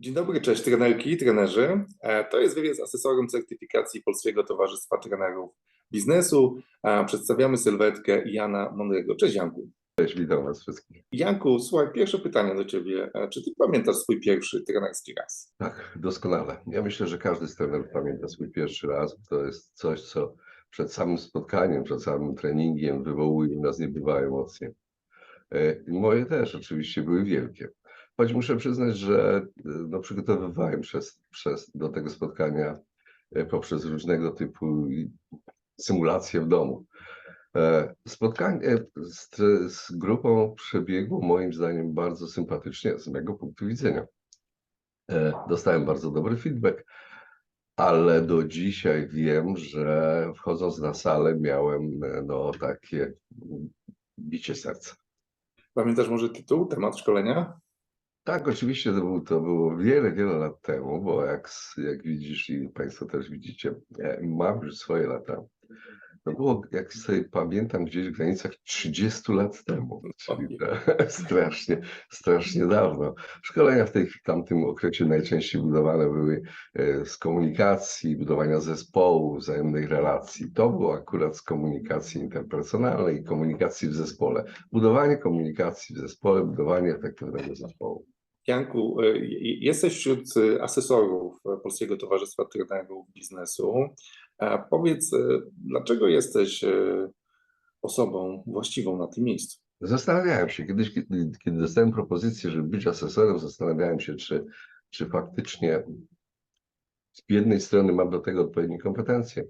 Dzień dobry, cześć trenerki i trenerzy. E, To jest wywiad z asesorem certyfikacji Polskiego Towarzystwa Trenerów Biznesu. E, Przedstawiamy sylwetkę Jana Mądrego. Cześć Janku. Cześć, witam Was wszystkich. Janku, słuchaj, pierwsze pytanie do Ciebie. E, Czy Ty pamiętasz swój pierwszy trenerski raz? Tak, doskonale. Ja myślę, że każdy z trenerów pamięta swój pierwszy raz. To jest coś, co przed samym spotkaniem, przed samym treningiem wywołuje w nas niebywałe emocje. Moje też oczywiście były wielkie. Choć muszę przyznać, że e, no, przygotowywałem przez, przez do tego spotkania e, poprzez różnego typu symulacje w domu. E, Spotkanie z, z grupą przebiegło moim zdaniem bardzo sympatycznie z mojego punktu widzenia. E, Dostałem bardzo dobry feedback, ale do dzisiaj wiem, że wchodząc na salę miałem e, no, takie mm, bicie serca. Pamiętasz może tytuł, temat szkolenia? Tak, oczywiście to, był, to było wiele, wiele lat temu, bo jak, jak widzisz i Państwo też widzicie, e, mam już swoje lata. To było, jak sobie pamiętam, gdzieś w granicach 30 lat temu, czyli strasznie, strasznie dawno. Szkolenia w tej, w tamtym okresie najczęściej budowane były e, z komunikacji, budowania zespołu, wzajemnej relacji. To było akurat z komunikacji interpersonalnej i komunikacji w zespole. Budowanie komunikacji w zespole, budowanie efektywnego zespołu. Janku, e, jesteś wśród asesorów Polskiego Towarzystwa Trenerów Biznesu. E, Powiedz, e, dlaczego jesteś e, osobą właściwą na tym miejscu? Zastanawiałem się, kiedyś, kiedy, kiedy dostałem propozycję, żeby być asesorem, zastanawiałem się, czy, czy faktycznie z jednej strony mam do tego odpowiednie kompetencje,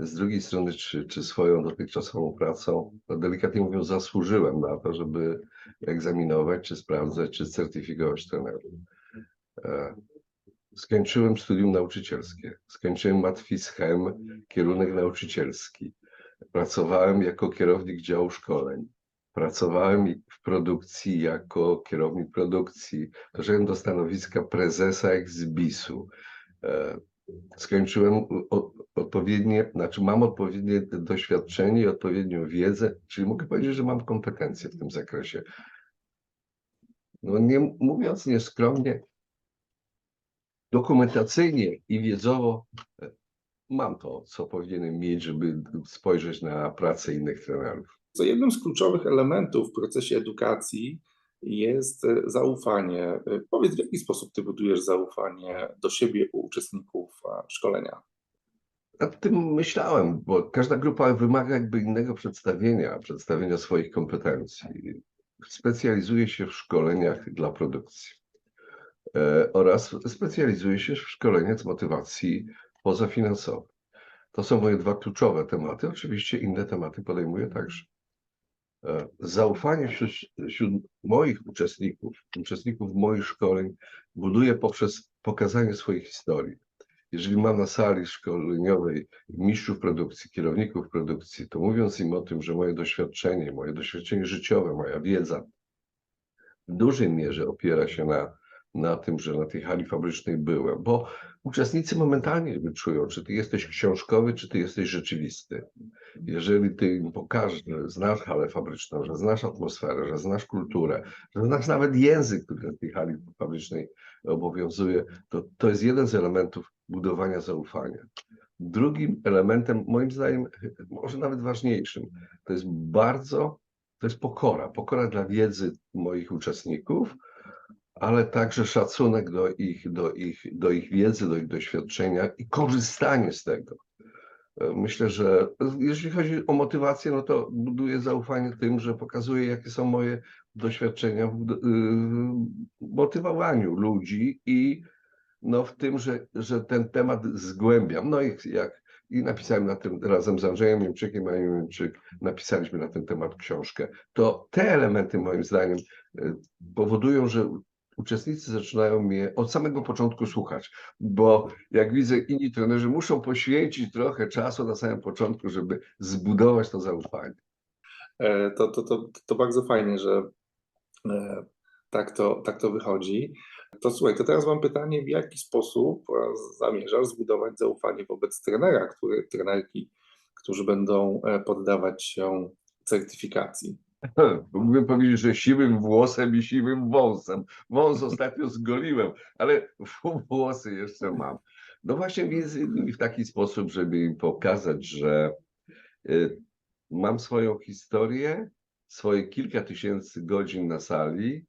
z drugiej strony, czy, czy swoją dotychczasową pracą, no delikatnie mówiąc, zasłużyłem na to, żeby egzaminować, czy sprawdzać, czy certyfikować trenerów. Skończyłem studium nauczycielskie, skończyłem matwischem, kierunek nauczycielski. Pracowałem jako kierownik działu szkoleń. Pracowałem w produkcji jako kierownik produkcji. Doszedłem do stanowiska prezesa Exbisu. E, Skończyłem odpowiednie, znaczy mam odpowiednie doświadczenie i odpowiednią wiedzę, czyli mogę powiedzieć, że mam kompetencje w tym zakresie. No nie mówiąc nieskromnie, dokumentacyjnie i wiedzowo e, mam to, co powinienem mieć, żeby spojrzeć na pracę innych trenerów. Co jednym z kluczowych elementów w procesie edukacji jest e, zaufanie. E, Powiedz, w jaki sposób ty budujesz zaufanie do siebie u uczestników szkolenia? Nad tym myślałem, bo każda grupa wymaga jakby innego przedstawienia, przedstawienia swoich kompetencji. Specjalizuje się w szkoleniach dla produkcji oraz specjalizuje się w szkoleniach z motywacji pozafinansowej. To są moje dwa kluczowe tematy. Oczywiście inne tematy podejmuję także. E, Zaufanie wśród, wśród moich uczestników, uczestników moich szkoleń buduję poprzez pokazanie swojej historii. Jeżeli mam na sali szkoleniowej mistrzów produkcji, kierowników produkcji, to mówiąc im o tym, że moje doświadczenie, moje doświadczenie życiowe, moja wiedza w dużej mierze opiera się na, na tym, że na tej hali fabrycznej byłem, bo uczestnicy momentalnie wyczują, czy ty jesteś książkowy, czy ty jesteś rzeczywisty. Jeżeli ty im pokażesz, że znasz halę fabryczną, że znasz atmosferę, że znasz kulturę, że znasz nawet język, który na tej hali fabrycznej obowiązuje, to to jest jeden z elementów budowania zaufania. Drugim elementem, moim zdaniem, może nawet ważniejszym, to jest bardzo, to jest pokora. Pokora dla wiedzy moich uczestników, ale także szacunek do ich, do ich, do ich wiedzy, do ich doświadczenia i korzystanie z tego. Myślę, że jeśli chodzi o motywację, no to buduję zaufanie tym, że pokazuję, jakie są moje doświadczenia w y, motywowaniu ludzi i no w tym, że, że ten temat zgłębiam. No i jak i napisałem na tym razem z Andrzejem Niemczykiem, a Niemczyk napisaliśmy na ten temat książkę. To te elementy moim zdaniem y, powodują, że uczestnicy zaczynają mnie od samego początku słuchać, bo jak widzę, inni trenerzy muszą poświęcić trochę czasu na samym początku, żeby zbudować to zaufanie. E, To, to, to, to bardzo fajnie, że e, tak to, tak to wychodzi. To słuchaj, to teraz mam pytanie, w jaki sposób e, zamierzasz zbudować zaufanie wobec trenera, który, trenerki, którzy będą poddawać się certyfikacji? Mógłbym powiedzieć, że siwym włosem i siwym wąsem. Wąs ostatnio zgoliłem, ale włosy jeszcze mam. No właśnie między innymi w taki sposób, żeby im pokazać, że y, mam swoją historię, swoje kilka tysięcy godzin na sali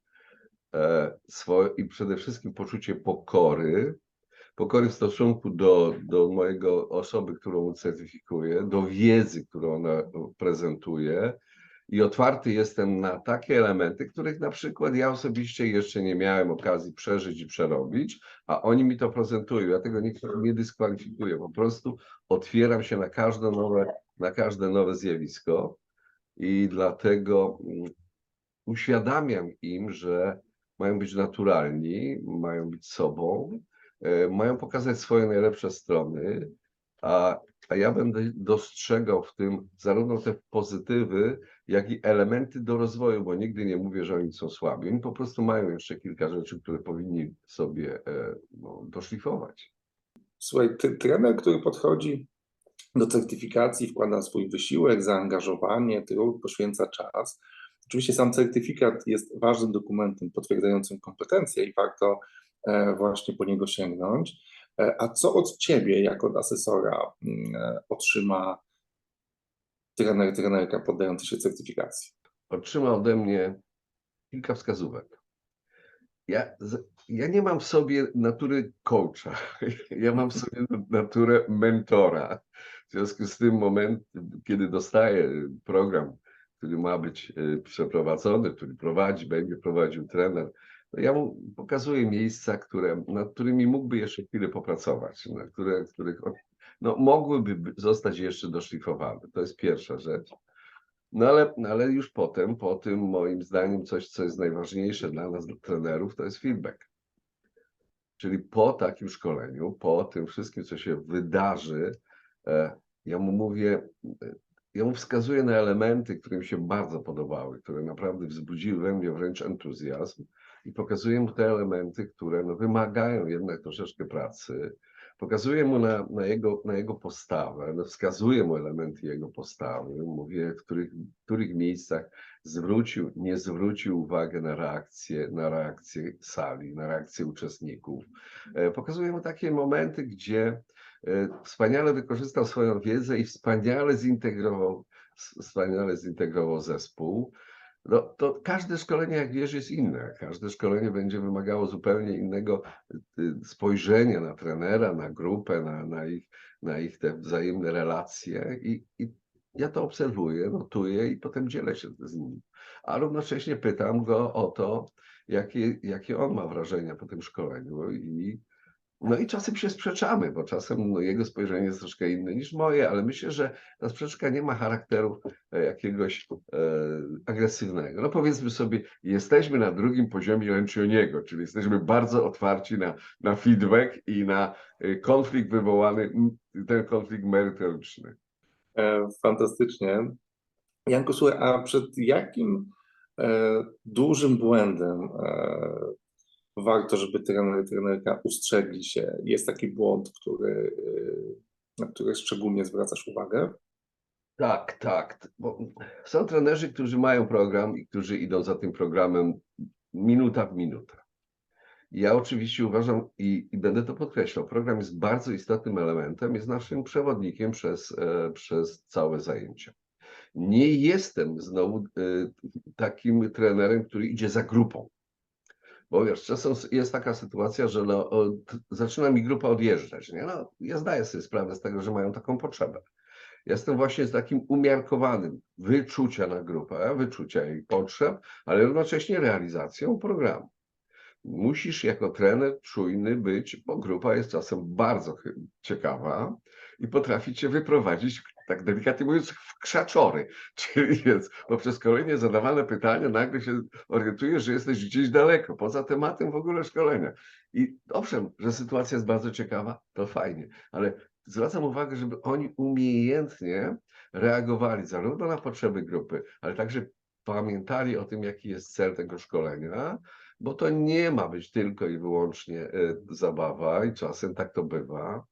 e, swoje, i przede wszystkim poczucie pokory, pokory w stosunku do, do mojego osoby, którą certyfikuję, do wiedzy, którą ona prezentuje i otwarty jestem na takie elementy, których na przykład ja osobiście jeszcze nie miałem okazji przeżyć i przerobić, a oni mi to prezentują. Ja tego nie, nie dyskwalifikuję, po prostu otwieram się na każde nowe, na każde nowe zjawisko i dlatego mm, uświadamiam im, że mają być naturalni, mają być sobą, e, mają pokazać swoje najlepsze strony, a, a ja będę dostrzegał w tym zarówno te pozytywy, jak i elementy do rozwoju, bo nigdy nie mówię, że oni są słabi. Oni po prostu mają jeszcze kilka rzeczy, które powinni sobie e, no, doszlifować. Słuchaj, ty, trener, który podchodzi do certyfikacji, wkłada swój wysiłek, zaangażowanie, trud, poświęca czas. Oczywiście sam certyfikat jest ważnym dokumentem potwierdzającym kompetencje i warto e, właśnie po niego sięgnąć. E, a co od ciebie, jako asesora, mm, otrzyma trener, trenerka poddający się certyfikacji? Otrzyma ode mnie kilka wskazówek. Ja, ja nie mam w sobie natury coacha, ja mam w sobie naturę mentora. W związku z tym moment, kiedy dostaję program, który ma być e, przeprowadzony, który prowadzi, będzie prowadził trener, ja mu pokazuję miejsca, które, nad którymi mógłby jeszcze chwilę popracować, na które, których no, mogłyby zostać jeszcze doszlifowane. To jest pierwsza rzecz. No ale, no ale już potem, po tym moim zdaniem coś, co jest najważniejsze dla nas, dla trenerów, to jest feedback. Czyli po takim szkoleniu, po tym wszystkim, co się wydarzy, e, ja mu mówię, e, ja mu wskazuję na elementy, które mi się bardzo podobały, które naprawdę wzbudziły we mnie wręcz entuzjazm i pokazuję mu te elementy, które no, wymagają jednak troszeczkę pracy, Pokazuję mu na, na, jego, na jego postawę, no wskazuję mu elementy jego postawy, mówię, w których, w których miejscach zwrócił, nie zwrócił uwagi na reakcję, na reakcję sali, na reakcję uczestników. E, pokazuję mu takie momenty, gdzie e, wspaniale wykorzystał swoją wiedzę i wspaniale zintegrował, wspaniale zintegrował zespół. No, to każde szkolenie, jak wiesz, jest inne. Każde szkolenie będzie wymagało zupełnie innego y, spojrzenia na trenera, na grupę, na, na, ich, na ich te wzajemne relacje. I, I ja to obserwuję, notuję i potem dzielę się z nim. A równocześnie pytam go o to, jakie, jakie on ma wrażenia po tym szkoleniu i no i czasem się sprzeczamy, bo czasem no, jego spojrzenie jest troszkę inne niż moje, ale myślę, że ta sprzeczka nie ma charakteru e, jakiegoś e, agresywnego. No powiedzmy sobie, jesteśmy na drugim poziomie Lencioniego, czyli jesteśmy bardzo otwarci na, na feedback i na e, konflikt wywołany, ten konflikt merytoryczny. E, fantastycznie. Janku, słuchaj, a przed jakim e, dużym błędem e, warto, żeby trener, trenerka ustrzegli się. Jest taki błąd, który, na który szczególnie zwracasz uwagę? Tak, tak. Bo są trenerzy, którzy mają program i którzy idą za tym programem minuta w minutę. Ja oczywiście uważam i, i, będę to podkreślał, program jest bardzo istotnym elementem, jest naszym przewodnikiem przez, e, przez całe zajęcia. Nie jestem znowu e, takim trenerem, który idzie za grupą. Bo wiesz, czasem jest taka sytuacja, że no, zaczyna mi grupa odjeżdżać. Nie? No, ja zdaję sobie sprawę z tego, że mają taką potrzebę. Jestem właśnie z takim umiarkowanym wyczucia na grupę, wyczucia jej potrzeb, ale równocześnie realizacją programu. Musisz jako trener czujny być, bo grupa jest czasem bardzo ciekawa i potrafi cię wyprowadzić tak delikatnie mówiąc, w krzaczory. Czyli jest poprzez kolejne zadawane pytania nagle się orientujesz, że jesteś gdzieś daleko, poza tematem w ogóle szkolenia. I owszem, że sytuacja jest bardzo ciekawa, to fajnie, ale zwracam uwagę, żeby oni umiejętnie reagowali zarówno na potrzeby grupy, ale także pamiętali o tym, jaki jest cel tego szkolenia, bo to nie ma być tylko i wyłącznie e, zabawa i czasem tak to bywa.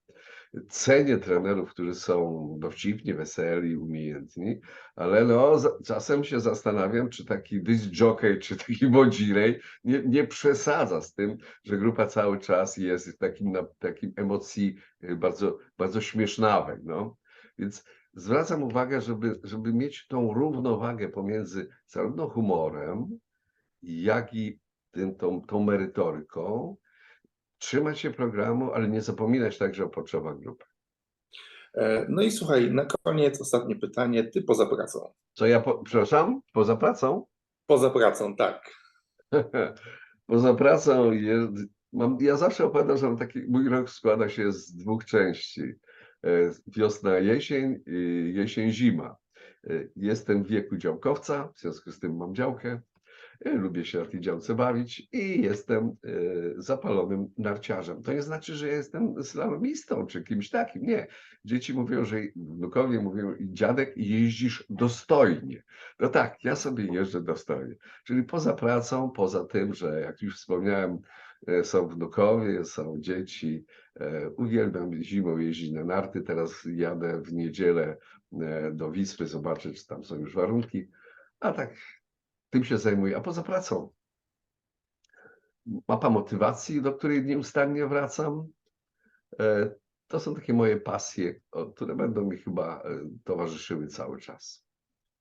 Cenię trenerów, którzy są dowcipni, weseli, umiejętni, ale no, za- czasem się zastanawiam, czy taki disc jockey, czy taki wodzirej nie, nie przesadza z tym, że grupa cały czas jest w takim, na, takim emocji y, bardzo, bardzo śmiesznawej. No. Więc zwracam uwagę, żeby, żeby mieć tą równowagę pomiędzy zarówno humorem, jak i tym, tą, tą merytoryką, trzymać się programu, ale nie zapominać także o potrzebach grupy. E, No i słuchaj, na koniec ostatnie pytanie. Ty poza pracą. Co ja, po, przepraszam, poza pracą? Poza pracą, tak. Poza pracą jest, mam, ja zawsze opowiadam, że mam taki, mój rok składa się z dwóch części. E, Wiosna, jesień, i jesień, zima. E, Jestem w wieku działkowca, w związku z tym mam działkę. E, Lubię się na tej działce bawić i jestem e, zapalonym narciarzem. To nie znaczy, że jestem slalomistą czy kimś takim. Nie. Dzieci mówią, że wnukowie mówią, dziadek jeździsz dostojnie. No tak, ja sobie jeżdżę dostojnie. Czyli poza pracą, poza tym, że jak już wspomniałem, e, są wnukowie, są dzieci. Uwielbiam zimą jeździć na narty. Teraz jadę w niedzielę do Wisły, zobaczę, czy tam są już warunki. A tak, tym się zajmuję. A poza pracą, mapa motywacji, do której nieustannie wracam. E, To są takie moje pasje, które będą mi chyba e, towarzyszyły cały czas.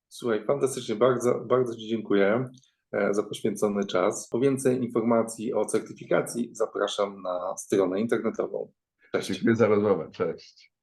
Słuchaj, fantastycznie, bardzo, bardzo Ci dziękuję e, za poświęcony czas. Po więcej informacji o certyfikacji zapraszam na stronę internetową. Cześć. Dziękuję za rozmowę. Cześć.